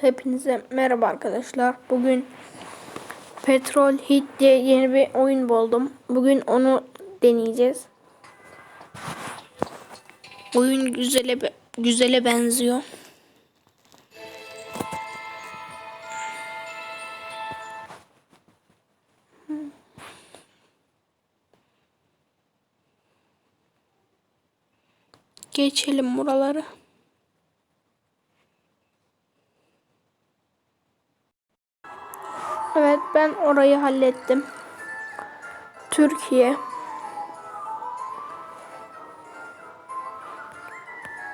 Hepinize merhaba arkadaşlar. Bugün Petrol Hit diye yeni bir oyun buldum. Bugün onu deneyeceğiz. Oyun güzele güzele benziyor. Geçelim buraları. Evet ben orayı hallettim. Türkiye.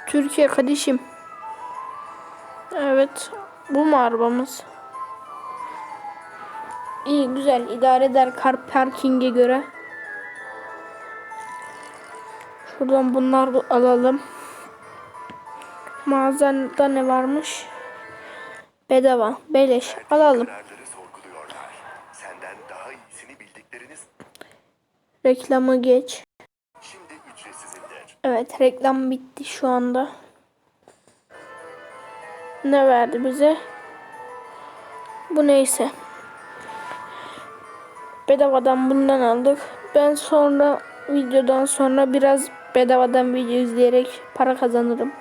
Türkiye kardeşim. Evet. Bu mu arabamız? İyi güzel idare eder kar parkinge göre. Şuradan bunları alalım. Mağazada ne varmış? Bedava. Beleş. Alalım. Reklamı geç. Evet reklam bitti şu anda. Ne verdi bize? Bu neyse. Bedavadan bundan aldık. Ben sonra videodan sonra biraz bedavadan video izleyerek para kazanırım.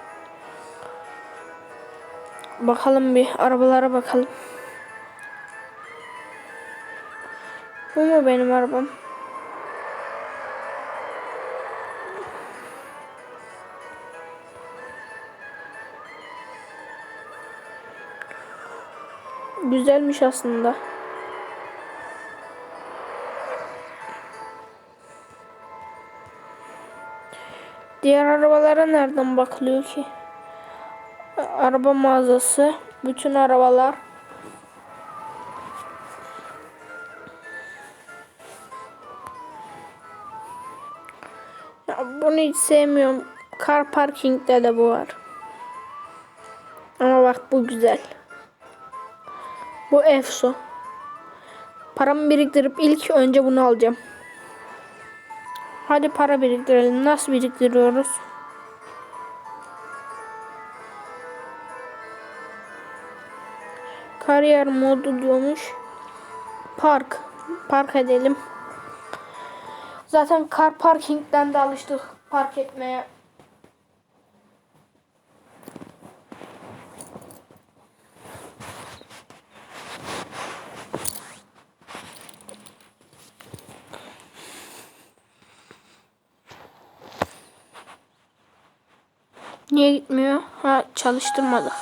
Bakalım bir arabalara bakalım. Bu mu benim arabam? Güzelmiş aslında. Diğer arabalara nereden bakılıyor ki? Araba mağazası. Bütün arabalar. Ya bunu hiç sevmiyorum. Car parking'de de bu var. Ama bak bu güzel. Bu Efso. Paramı biriktirip ilk önce bunu alacağım. Hadi para biriktirelim. Nasıl biriktiriyoruz? Kariyer modu diyormuş. Park. Park edelim. Zaten car parkingden de alıştık park etmeye. Niye gitmiyor? Ha çalıştırmadık.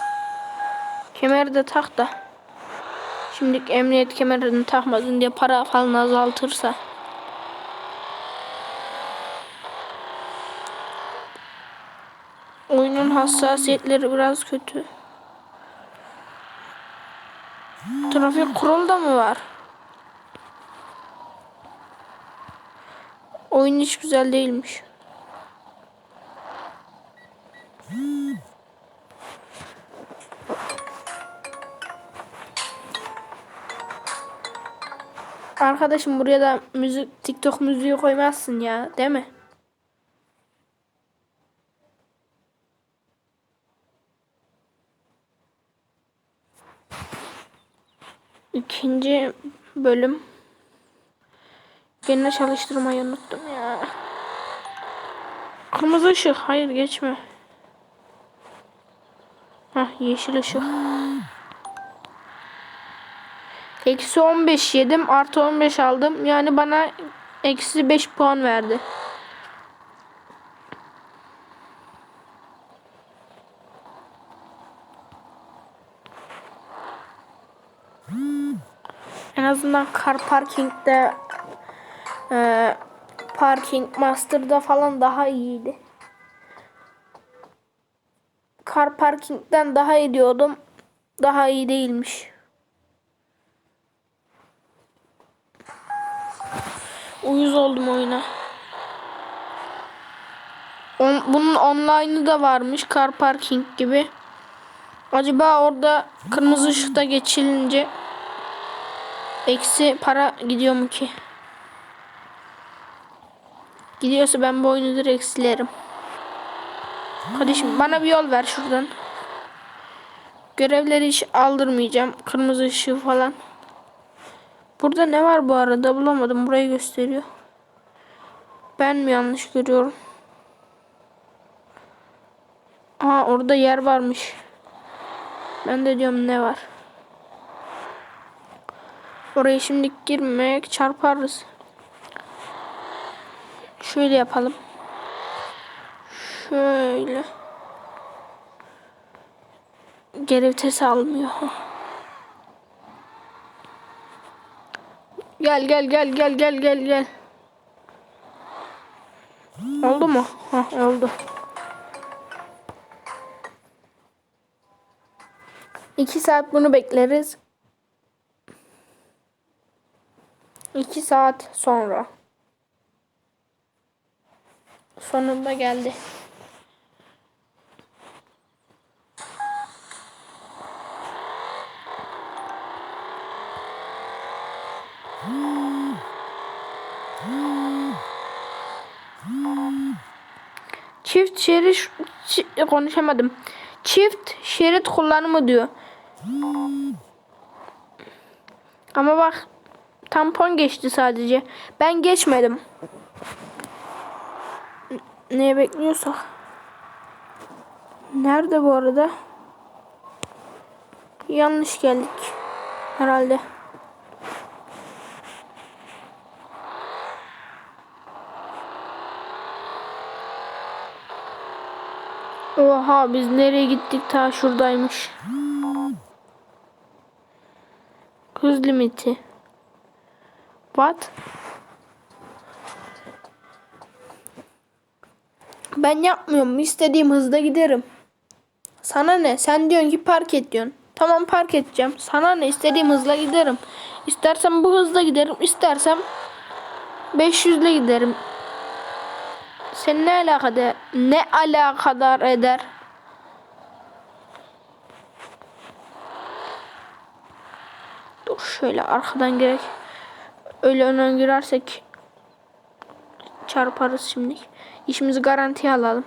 Kemeri de tak da. Şimdi emniyet kemerini takmadın diye para falan azaltırsa. Oyunun hassasiyetleri biraz kötü. Trafik kuralı da mı var? Oyun hiç güzel değilmiş. Arkadaşım buraya da müzik TikTok müziği koymazsın ya, değil mi? İkinci bölüm. Gene çalıştırmayı unuttum ya. Kırmızı ışık. Hayır geçme. Hah yeşil ışık. Eksi 15 yedim. Artı 15 aldım. Yani bana eksi 5 puan verdi. En azından car parking'de e, parking master'da falan daha iyiydi. Car parking'den daha iyi. Daha iyi değilmiş. Uyuz oldum oyuna. On, bunun online'ı da varmış. Car parking gibi. Acaba orada kırmızı ışıkta geçilince eksi para gidiyor mu ki? Gidiyorsa ben bu oyunu direkt silerim. Kardeşim bana bir yol ver şuradan. Görevleri hiç aldırmayacağım. Kırmızı ışığı falan. Burada ne var bu arada bulamadım. Burayı gösteriyor. Ben mi yanlış görüyorum? Aa orada yer varmış. Ben de diyorum ne var. Oraya şimdi girmek çarparız. Şöyle yapalım. Şöyle. Geri vites almıyor. Gel gel gel gel gel gel gel. Oldu mu? Hah oldu. İki saat bunu bekleriz. İki saat sonra. Sonunda geldi. Çift şerit konuşamadım. Çift şerit kullanımı diyor. Ama bak tampon geçti sadece. Ben geçmedim. Neye bekliyorsak. Nerede bu arada? Yanlış geldik. Herhalde. Oha biz nereye gittik ta şuradaymış. Hız limiti. What? Ben yapmıyorum. İstediğim hızda giderim. Sana ne? Sen diyorsun ki park et diyorsun. Tamam park edeceğim. Sana ne? İstediğim hızla giderim. İstersem bu hızla giderim. İstersem 500 ile giderim. Sen ne alakada ne alakadar eder? Dur şöyle arkadan gerek. Öyle önden girersek çarparız şimdi. İşimizi garantiye alalım.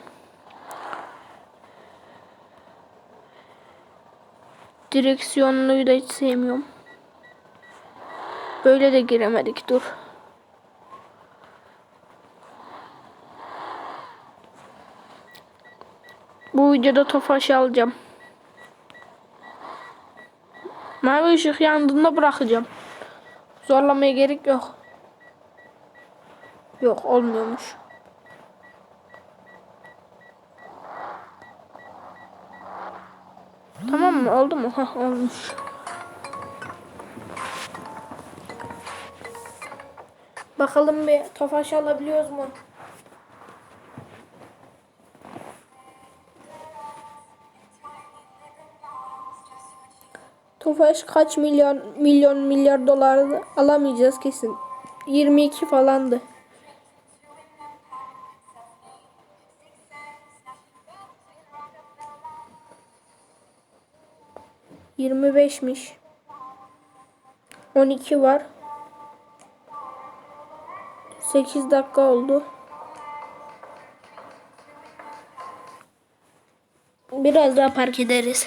Direksiyonluyu da hiç sevmiyorum. Böyle de giremedik dur. Bu videoda tofaşı alacağım. Mavi ışık yandığında bırakacağım. Zorlamaya gerek yok. Yok olmuyormuş. Tamam mı? Oldu mu? Hah olmuş. Bakalım bir tofaş alabiliyoruz mu? Tofaş kaç milyon milyon milyar dolar alamayacağız kesin. 22 falandı. Yirmi beşmiş. On iki var. Sekiz dakika oldu. Biraz daha park ederiz.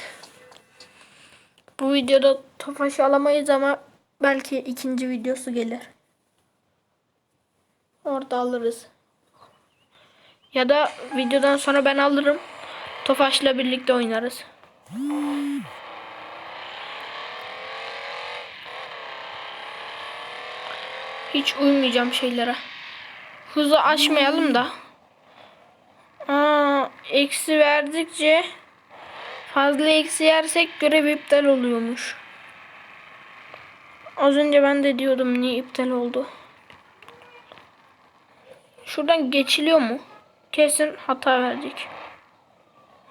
Bu videoda tofaş alamayız ama belki ikinci videosu gelir. Orada alırız. Ya da videodan sonra ben alırım. Tofaş'la birlikte oynarız. Hiç uymayacağım şeylere. Hızı aşmayalım da. Aa, eksi verdikçe fazla eksi yersek görev iptal oluyormuş. Az önce ben de diyordum niye iptal oldu. Şuradan geçiliyor mu? Kesin hata verecek.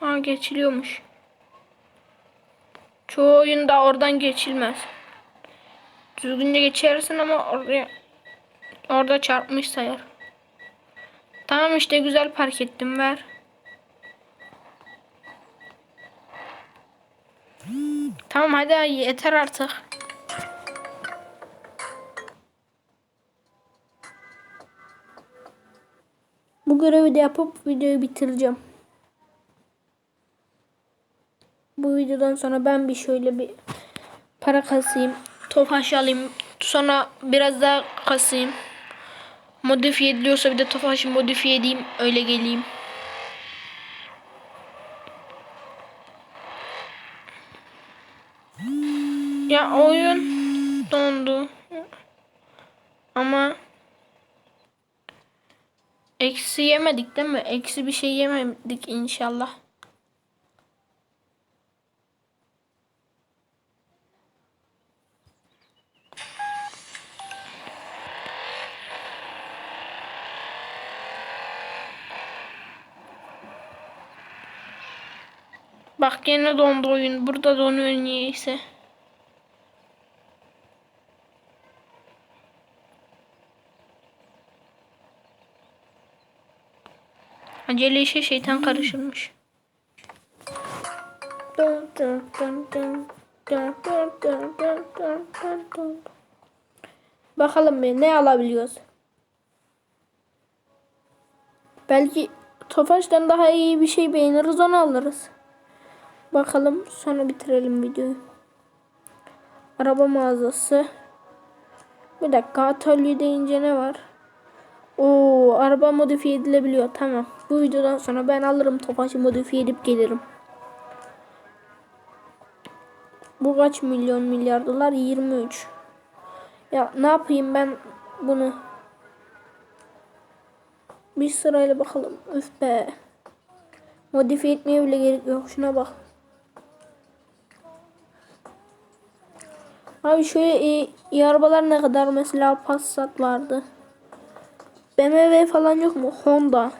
Ha geçiliyormuş. Çoğu oyunda oradan geçilmez. Düzgünce geçersin ama oraya orada çarpmış sayar. Tamam işte güzel park ettim ver. Tamam hadi yeter artık. Bu görevi de yapıp videoyu bitireceğim. Bu videodan sonra ben bir şöyle bir para kasayım. Tofaş alayım. Sonra biraz daha kasayım. Modifiye ediliyorsa bir de Tofaş'ı modifiye edeyim. Öyle geleyim. Oyun dondu. Ama eksi yemedik değil mi? Eksi bir şey yemedik inşallah. Bak gene dondu oyun. Burada donuyor niyeyse. Acele işe şeytan dun dun. Bakalım bir ne alabiliyoruz. Belki Tofaş'tan daha iyi bir şey beğeniriz onu alırız. Bakalım sonra bitirelim videoyu. Araba mağazası. Bir dakika atölye deyince ne var? Oo, araba modifiye edilebiliyor. Tamam. Bu videodan sonra ben alırım Tofaş'ı modifiye edip gelirim. Bu kaç milyon milyar dolar? 23. Ya ne yapayım ben bunu? Bir sırayla bakalım. Üf be. Modifiye etmeye bile gerek yok. Şuna bak. Abi şöyle iyi, iyi arabalar ne kadar mesela Passat vardı. BMW falan yok mu? Honda.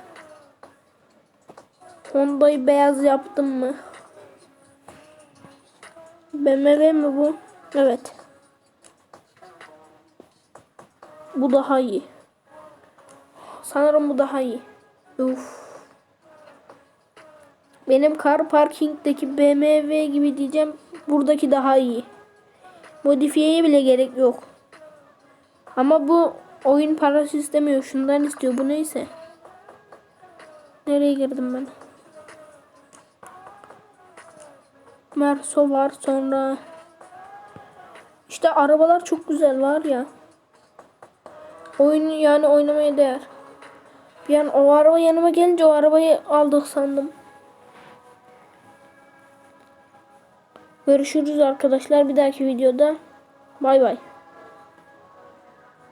Honda'yı beyaz yaptım mı? BMW mi bu? Evet. Bu daha iyi. Sanırım bu daha iyi. Uf. Benim car parking'deki BMW gibi diyeceğim. Buradaki daha iyi. Modifiyeye bile gerek yok. Ama bu oyun parası istemiyor. Şundan istiyor. Bu neyse. Nereye girdim ben? Merso var sonra. İşte arabalar çok güzel var ya. Oyunu yani oynamaya değer. Bir an o araba yanıma gelince o arabayı aldık sandım. Görüşürüz arkadaşlar bir dahaki videoda. Bay bay.